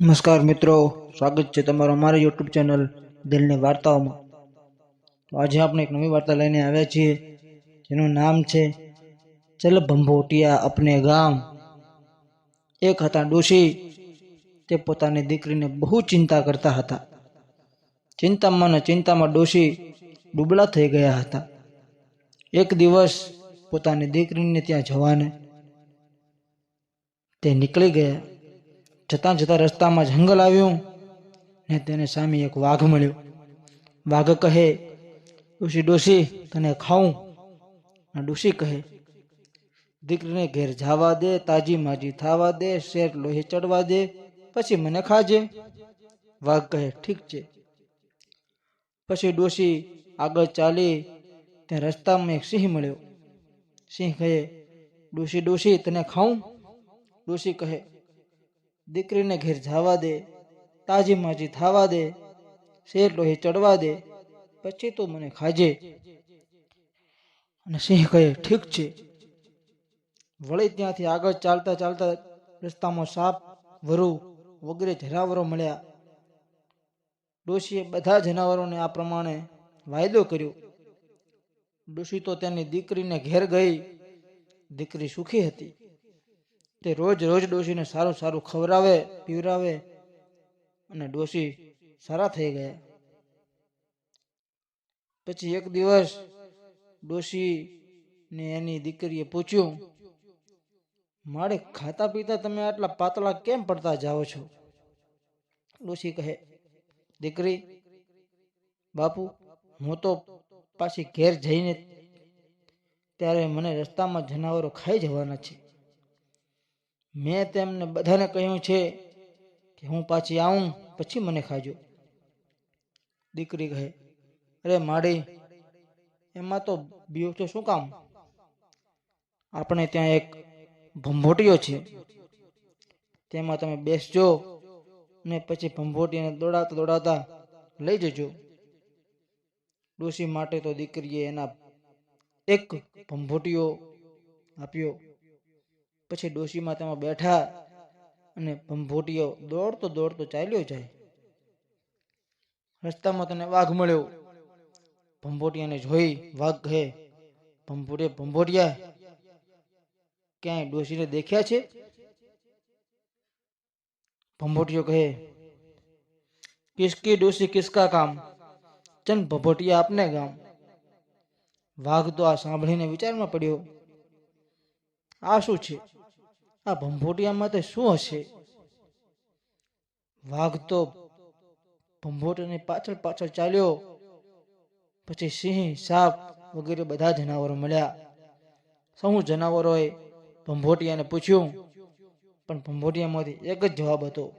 નમસ્કાર મિત્રો, સ્વાગત છે તમારું અમારી યુટ્યુબ ચેનલ દિલની વાર્તાઓમાં. તો આજે આપણે એક નવી વાર્તા લઈને આવ્યા છીએ, જેનું નામ છે, ચલ ભંભોટિયા અપને ગામ. એક હતા ડોશી, તે પોતાની દીકરીને બહુ ચિંતા કરતા હતા. ચિંતામાં ને ચિંતામાં ડોશી ડૂબલા થઈ ગયા હતા. એક દિવસ પોતાની દીકરીને ત્યાં જવાને તે નીકળી ગયા. જતાં જતાં રસ્તામાં જંગલ આવ્યું ને તેને સામે એક વાઘ મળ્યો. વાઘ કહે, ડોશી ડોશી, તને ખાઉં? ડોશી કહે, દીકરીને ઘેર જવા દે, તાજી માજી થાવા દે, શેર લોહી ચડવા દે, પછી મને ખાજે. વાઘ કહે, ઠીક છે. પછી ડોશી આગળ ચાલી ત્યાં રસ્તામાં એક સિંહ મળ્યો. સિંહ કહે, ડોશી ડોશી, તને ખાઉં? ડોશી કહે દીકરીને ઘેર જવા દે, તાજી માજી થાવા દે, શેર લોહી ચડવા દે, પછી તો મને ખાજે. અને સિંહ કહે, ઠીક છે. વળી ત્યાંથી આગળ ચાલતા ચાલતા રસ્તામાં સાપ, વરુ વગેરે જનાવરો મળ્યા. ડોશીએ બધા જનાવરોને આ પ્રમાણે વાયદો કર્યો. ડોશી તો તેની દીકરીને ઘેર ગઈ. દીકરી સુખી હતી. તે રોજ રોજ ડોશીને સારું સારું ખવડાવે પીવરાવે અને ડોશી સારા થઈ ગયા. પછી એક દિવસ ડોશી ને એની દીકરીએ પૂછ્યું, મારે ખાતા પીતા તમે આટલા પાતળા કેમ પડતા જાઓ છો? ડોશી કહે, દીકરી, બાપુ, હું તો પાછી ઘેર જઈને ત્યારે મને રસ્તામાં જનાવરો ખાઈ જવાના છે. મેં તેમને બધાને કહ્યું છે કે હું પાછી આવું, પછી મને ખાજો. દીકરી કહે, અરે માડી, એમાં તો બીઓ તો શું કામ? આપણે ત્યાં એક ભંભોટીયો છે. તેમાં તમે બેસજો ને પછી ભંભોટીને દોડાવતા દોડાવતા લઈ જજો. ડોશી માટે તો દીકરીએ એના એક ભંભોટીઓ આપ્યો. પછી ડોશીમાં તેમાં બેઠા અને ભંભોટીઓ દોડતો દોડતો ચાલ્યો જાય. રસ્તામાં તને વાઘ મળ્યો. ભંભોટિયાને જોઈ વાઘ કહે ભંભોટિયા ભંભોટિયા, ક્યાંય ડોશીને દેખ્યા છે? ભંભોટિયો કહે, કિસકી ડોશી કિસકા કામ? ચંદ ભંભોટિયા આપને ગામ? વાઘ તો આ સાંભળીને વિચારમાં પડ્યો, આ શું છે? આ ભંભોટિયામાં તે શું હશે? વાઘ તો ભંભોટીની પાછળ પાછળ ચાલ્યો. પછી સિંહ, સાપ વગેરે બધા જનાવરો મળ્યા. સૌ જનાવરોએ ભંભોટિયાને પૂછ્યું. પણ ભંભોટિયામાંથી એક જ જવાબ હતો.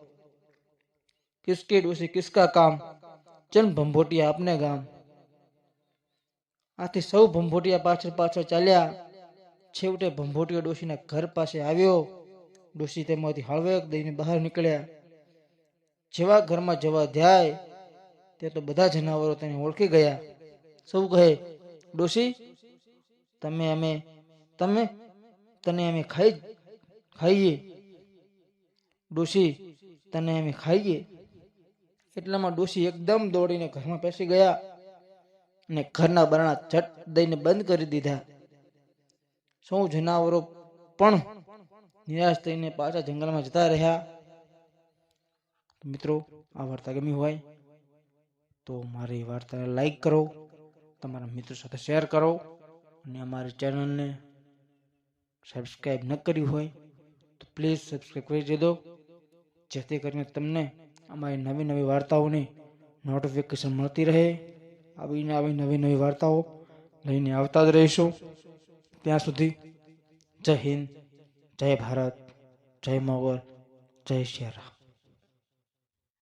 કિસકે ડોસી કિસકા કામ? ચલ ભંભોટિયા આપને ગામ. આથી સૌ ભંભોટિયા પાછળ પાછળ ચાલ્યા. છેવટે ભંભોટિયો ડોશીના ઘર પાસે આવ્યો. ડોશી તેમાંથી હળવેક દઈને બહાર નીકળ્યા. જેવા ઘરમાં જવા ધ્યાય તે તો બધા જનાવરો તેને ઓળખી ગયા. સૌ કહે, ડોશી, તમે અમે, તમે, તને અમે ખાઈ, ખાઈએ. ડોશી, તને અમે ખાઈએ. એટલામાં ડોશી એકદમ દોડીને ઘરમાં પેસી ગયા અને ઘરના બરણા ચટ દઈને બંધ કરી દીધા. સૌ જનાવરો પણ નિરાશ થઈને પાછા જંગલમાં જતા રહ્યા. મિત્રો, આ વાર્તા ગમી હોય તો મારી વાર્તાને લાઈક કરો, તમારા મિત્રો સાથે શેર કરો અને અમારી ચેનલને સબસ્ક્રાઈબ ન કરી હોય તો પ્લીઝ સબસ્ક્રાઈબ કરી દેજો. જેથી કરીને તમને અમારી નવી નવી વાર્તાઓની નોટિફિકેશન મળતી રહે. આવીને આવી નવી નવી વાર્તાઓ લઈને આવતા જ રહીશું. ત્યાં સુધી જય હિન્દ. જય ભારત જય મોગલ જય રામ.